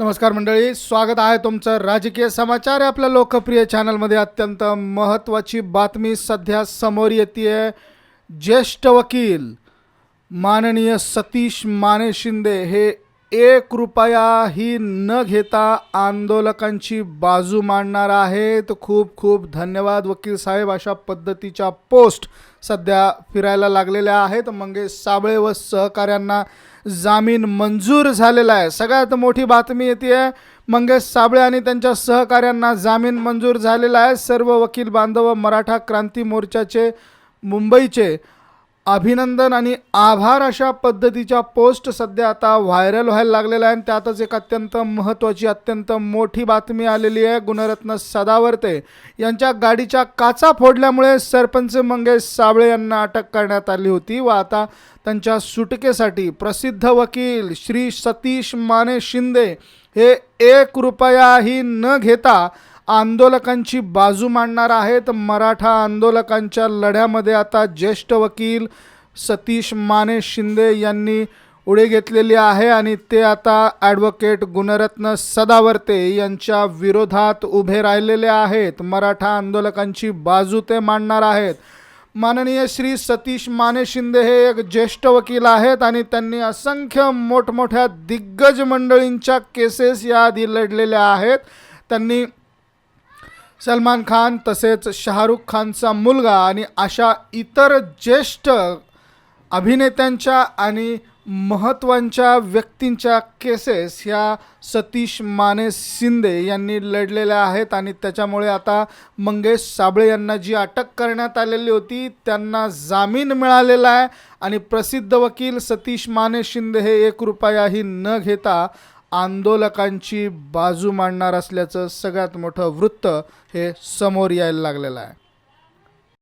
नमस्कार मंडळी स्वागत आहे तुमचं राजकीय समाचार आपल्या लोकप्रिय चॅनलमध्ये अत्यंत महत्त्वाची बातमी सध्या समोर येते ज्येष्ठ वकील माननीय सतीश माने शिंदे हे एक रुपयाही न घेता आंदोलकांची बाजू मांडणार आहेत. खूप खूप धन्यवाद वकील साहेब. अशा पद्धतीच्या पोस्ट सध्या फिरायला लागलेल्या आहेत. मंगेश साबळे व सहकाऱ्यांना जामीन मंजूर झालेला आहे. सगळ्यात मोठी बातमी येते आहे मंगेश साबळे आणि त्यांच्या सहकाऱ्यांना जामीन मंजूर झालेला आहे. सर्व वकील बांधव मराठा क्रांती मोर्चाचे मुंबईचे अभिनंदन आणि आभार अशा पद्धतीच्या पोस्ट सध्या आता व्हायरल व्हायला लागलेल्या आहे आणि त्यातच एक अत्यंत महत्त्वाची अत्यंत मोठी बातमी आलेली आहे. गुणरत्न सदावर्ते यांच्या गाडीच्या काचा फोडल्यामुळे सरपंच मंगेश साबळे यांना अटक करण्यात आली होती व आता त्यांच्या सुटकेसाठी प्रसिद्ध वकील श्री सतीश माने शिंदे हे एक रुपयाही न घेता आंदोलकांची बाजू मांडणार आहेत. मराठा आंदोलकांच्या लढ्यामध्ये आता ज्येष्ठ वकील सतीश माने शिंदे यांनी उडी घेतलेली आहे आणि ते आता ॲडव्होकेट गुणरत्न सदावर्ते यांच्या विरोधात उभे राहिलेले आहेत. मराठा आंदोलकांची बाजू ते मांडणार आहेत. माननीय श्री सतीश माने शिंदे हे एक ज्येष्ठ वकील आहेत आणि त्यांनी असंख्य मोठमोठ्या दिग्गज मंडळींच्या केसेस याआधी लढलेल्या आहेत. त्यांनी सलमान खान तसेच शाहरुख खानचा मुलगा आणि अशा इतर ज्येष्ठ अभिनेत्यांच्या आणि महत्त्वांच्या व्यक्तींच्या केसेस ह्या सतीश माने शिंदे यांनी लढलेल्या आहेत आणि त्याच्यामुळे आता मंगेश साबळे यांना जी अटक करण्यात आलेली होती त्यांना जामीन मिळालेला आहे. आणि प्रसिद्ध वकील सतीश माने शिंदे हे एक रुपयाही न घेता आंदोलकांची बाजू मांडणार असल्याचं सगळ्यात मोठं वृत्त हे समोर यायला लागलेलं आहे.